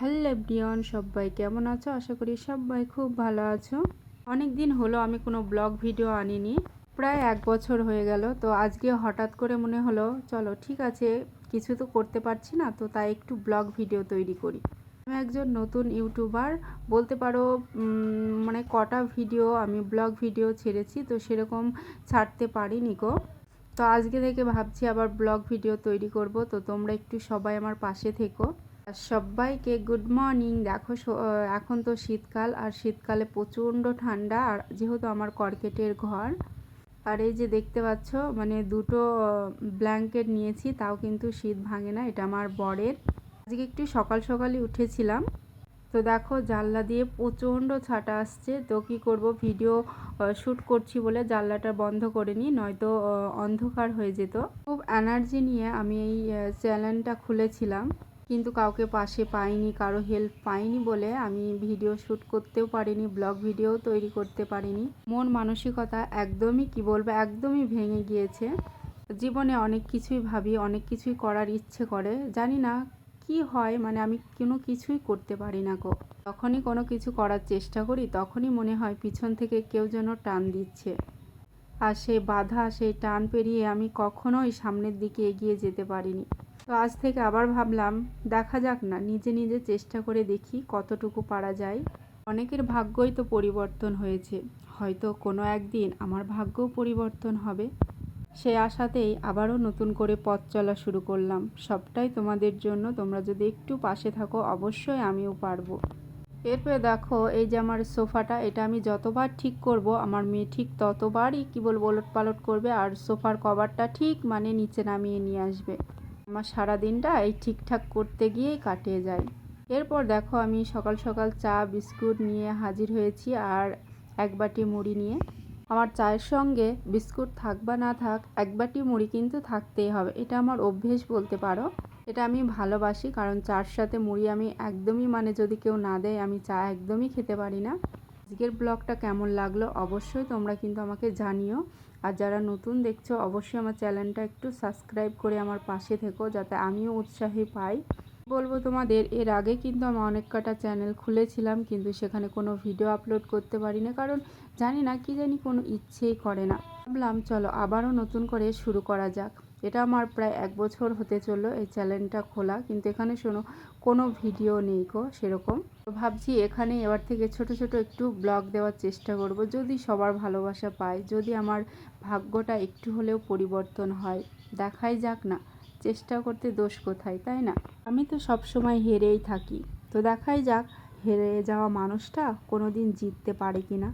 Hello Brian সবাই কেমন আছো? আশা করি সবাই খুব ভালো আছো। অনেক দিন হলো আমি কোনো ব্লগ ভিডিও আনিনি, প্রায় এক বছর হয়ে গেল। তো আজকে হঠাৎ করে মনে হলো, চলো ঠিক আছে, কিছু তো করতে পারছি না, তো তাই একটু ব্লগ ভিডিও তৈরি করি। আমি একজন নতুন ইউটিউবার, বলতে পারো মানে কটা ভিডিও আমি ব্লগ ভিডিও ছেড়েছি, তো সেরকম ছাড়তে পারিনি গো। তো আজকে থেকে ভাবছি আবার ব্লগ ভিডিও তৈরি করব, তো তোমরা একটু সবাই আমার পাশে থেকো। সবাইকে গুড মর্নিং দেখো এখন তো শীতকাল, আর শীতকালে প্রচণ্ড ঠান্ডা, আর যেহেতু আমার কর্কেটের ঘর, আর এই যে দেখতে পাচ্ছ মানে দুটো ব্ল্যাঙ্কেট নিয়েছি, তাও কিন্তু শীত ভাঙে না, এটা আমার বরের। আজকে একটু সকাল সকালই উঠেছিলাম। তো দেখো, জানলা দিয়ে প্রচণ্ড ছাটা আসছে, তো কী করব ভিডিও শ্যুট করছি বলে জানলাটা বন্ধ করে নিই, নয়তো অন্ধকার হয়ে যেত। খুব এনার্জি নিয়ে আমি এই চ্যানেলটা খুলেছিলাম। কিন্তু কাউকে পাশে পাইনি, কারও হেল্প পাইনি বলে আমি ভিডিও শ্যুট করতেও পারিনি ব্লগ ভিডিও তৈরি করতে পারিনি। মন মানসিকতা একদমই কি বলব, একদমই ভেঙে গিয়েছে। জীবনে অনেক কিছুই ভাবি, অনেক কিছুই করার ইচ্ছে করে, জানি না কি হয় মানে আমি কোনো কিছুই করতে পারি না গো। যখনই কোনো কিছু করার চেষ্টা করি, তখনই মনে হয় পিছন থেকে কেউ যেন টান দিচ্ছে। আর সেই বাধা, সেই টান পেরিয়ে আমি কখনোই সামনের দিকে এগিয়ে যেতে পারিনি। তো আজ থেকে আবার ভাবলাম, দেখা যাক না, নিজে নিজে চেষ্টা করে দেখি কতটুকু পারা যায়। অনেকের ভাগ্যই তো পরিবর্তন হয়েছে। হয়তো কোনো একদিন আমার ভাগ্যও পরিবর্তন হবে। সেই আশাতেই আবারও নতুন করে পথ চলা শুরু করলাম। সবটাই তোমাদের জন্য, তোমরা যদি একটু পাশে থাকো, অবশ্যই আমিও পারব। এরপরে দেখো, এই যে আমার সোফাটা, এটা আমি যতবার ঠিক করব, আমার মেয়ে ঠিক ততবারই, কি বলব ওলট পালট করবে, আর সোফার কভারটা ঠিক মানে নিচে নামিয়ে নিয়ে আসবে। আমার সারা দিনটা এই ঠিকঠাক করতে গিয়েই কাটিয়ে যায়। এরপর দেখো আমি সকাল সকাল চা, বিস্কুট নিয়ে হাজির হয়েছি আর এক বাটি মুড়ি নিয়ে। আমার চায়ের সঙ্গে বিস্কুট থাক বা না থাক, এক বাটি মুড়ি কিন্তু থাকতেই হবে। এটা আমার অভ্যেস বলতে পারো। এটা আমি ভালোবাসি কারণ চার সাথে মুড়ি আমি একদমই মানে যদি কেউ না দেয়, আমি চা একদমই খেতে পারি না। আজকের ব্লগটা কেমন লাগল অবশ্যই তোমরা কিন্তু আমাকে জানিও। আর যারা নতুন দেখছ, অবশ্যই আমার চ্যানেলটা একটু সাবস্ক্রাইব করে আমার পাশে থেকো যাতে আমিও উৎসাহী পাই। বলব তোমাদের, এর আগে কিন্তু আমি অনেক কটা চ্যানেল খুলেছিলাম, কিন্তু সেখানে কোনো ভিডিও আপলোড করতে পারি না কারণ জানি না, কি জানি কোনো ইচ্ছেই করে না। ভাবলাম, চলো আবারও নতুন করে শুরু করা যাক। এটা আমার প্রায় এক বছর হতে চলল এই চ্যানেলটা খোলা, কিন্তু এখানে শোনো, কোনো ভিডিও নেই গো সেরকম। তো ভাবছি এখানে এবার থেকে ছোট ছোট একটু ব্লগ দেওয়ার চেষ্টা করব, যদি সবার ভালোবাসা পাই, যদি আমার ভাগ্যটা একটু হলেও পরিবর্তন হয়, দেখাই যাক না, চেষ্টা করতে দোষ কোথায়, তাই না? আমি তো সব সময় হেরেই থাকি, তো দেখাই যাক, হেরে যাওয়া মানুষটা কোনো দিন জিততে পারে কি না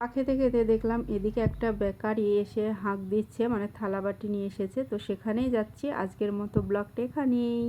খেতে খেতে দেখলাম এদিকে একটা বেকারি এসে হাঁক দিচ্ছে মানে থালা বাটি নিয়ে এসেছে। তো সেখানেই যাচ্ছি। আজকের মতো ব্লগটা এখানেই।